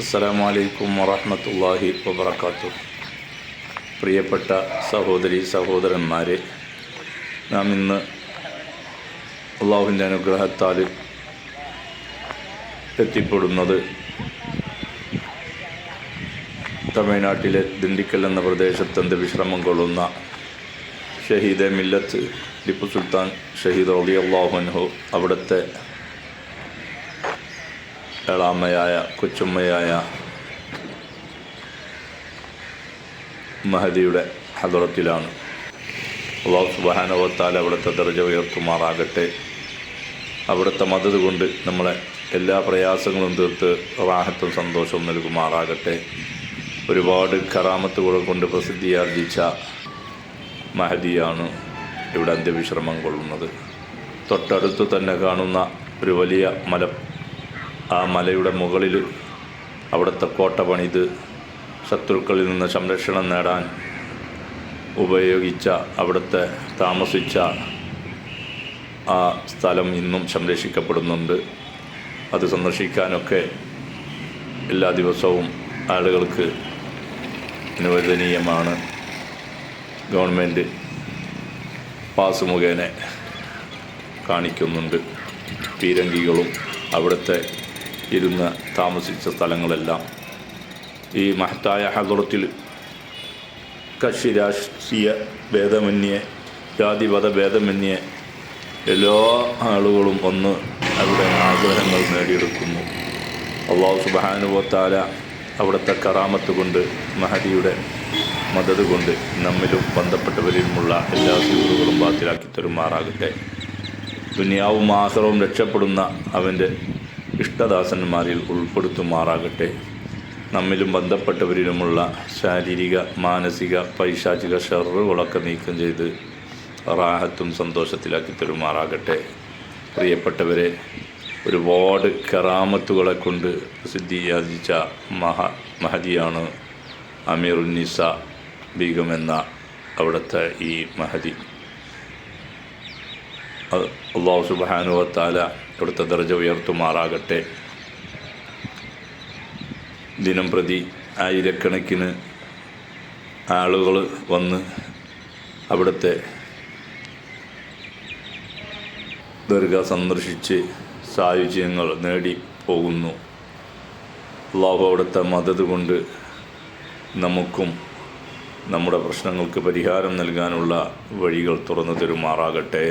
അസ്സലാമു അലൈക്കും വറഹ്മത്തുള്ളാഹി വബറകാത്തു. പ്രിയപ്പെട്ട സഹോദരി സഹോദരന്മാരെ നാം ഇന്ന് അള്ളാഹുവിന്റെ അനുഗ്രഹത്താൽ എത്തിപ്പെടുന്നത് തമിഴ്നാട്ടിലെ ദിണ്ടിക്കൽ എന്ന പ്രദേശത്ത് വിശ്രമം കൊള്ളുന്ന ഷഹീദെ മില്ലത്ത് ടിപ്പു സുൽത്താൻ ഷഹീദ് റബി അള്ളാഹുൻഹു അവിടുത്തെ എളാമ്മയായ കൊച്ചുമ്മയായ മഹദിയുടെ ഹദറത്തിലാണ്. അള്ളാഹു സുബാനവത്താൽ അവിടുത്തെ ദർജ ഉയർത്തുമാറാകട്ടെ. അവിടുത്തെ മദത് കൊണ്ട് നമ്മളെ എല്ലാ പ്രയാസങ്ങളും തീർത്ത് റാഹത്തും സന്തോഷവും നൽകുമാറാകട്ടെ. ഒരുപാട് കറാമത്തുകൾ കൊണ്ട് പ്രസിദ്ധിയാർജിച്ച മഹദിയാണ് ഇവിടെ അന്ത്യവിശ്രമം കൊള്ളുന്നത്. തൊട്ടടുത്ത് തന്നെ കാണുന്ന ഒരു വലിയ മല ആ മലയുടെ മുകളിൽ അവിടുത്തെ കോട്ട പണിത് ശത്രുക്കളിൽ നിന്ന് സംരക്ഷണം നേടാൻ ഉപയോഗിച്ച അവിടുത്തെ താമസിച്ച ആ സ്ഥലം ഇന്നും സംരക്ഷിക്കപ്പെടുന്നുണ്ട്. അത് സന്ദർശിക്കാനൊക്കെ എല്ലാ ദിവസവും ആളുകൾക്ക് അനുവദനീയമാണ്. ഗവൺമെന്റ് പാസ് മുഖേന കാണിക്കുന്നുണ്ട്. പീരങ്കികളും അവിടുത്തെ ഇരുന്ന് താമസിച്ച സ്ഥലങ്ങളെല്ലാം ഈ മഹത്തായ ഹദറത്തിൽ കക്ഷി രാഷ്ട്രീയ ഭേദമന്യേ ജാതിപത ഭേദമന്യേ എല്ലാ ആളുകളും ഒന്ന് അവിടെ ആഗ്രഹങ്ങൾ നേടിയെടുക്കുന്നു. അള്ളാഹു സുബാനുഭവത്താല അവിടുത്തെ കറാമത്ത് കൊണ്ട് മഹദിയുടെ മദത് കൊണ്ട് നമ്മിലും ബന്ധപ്പെട്ടവരിലുമുള്ള എല്ലാ സീറുകളും ബാത്തിലാക്കി തരുമാറാകട്ടെ. ദുനിയാവും ആഹ്റവും രക്ഷപ്പെടുന്ന അവന്റെ ഇഷ്ടദാസന്മാരിൽ ഉൾപ്പെടുത്തുമാറാകട്ടെ. നമ്മിലും ബന്ധപ്പെട്ടവരിലുമുള്ള ശാരീരിക മാനസിക പൈശാചിക ഷെറുകളൊക്കെ നീക്കം ചെയ്ത് റാഹത്തും സന്തോഷത്തിലാക്കി തരുമാറാകട്ടെ. പ്രിയപ്പെട്ടവരെ ഒരുപാട് കറാമത്തുകളെ കൊണ്ട് പ്രസിദ്ധീകരിച്ച മഹ മഹതിയാണ് അമീറുന്നിസ ബീഗം എന്ന അവിടുത്തെ ഈ മഹദി അള്ളാഹു സുബാനുവത്താല ഇവിടുത്തെ ദർജ ഉയർത്തുമാറാകട്ടെ. ദിനം പ്രതി ആയിരക്കണക്കിന് ആളുകൾ വന്ന് അവിടുത്തെ ദർഗ സന്ദർശിച്ച് സായുജ്യങ്ങൾ നേടി പോകുന്നു. അള്ളാഹു അവിടുത്തെ മദത് കൊണ്ട് നമുക്കും നമ്മുടെ പ്രശ്നങ്ങൾക്ക് പരിഹാരം നൽകാനുള്ള വഴികൾ തുറന്നു തരുമാറാകട്ടെ.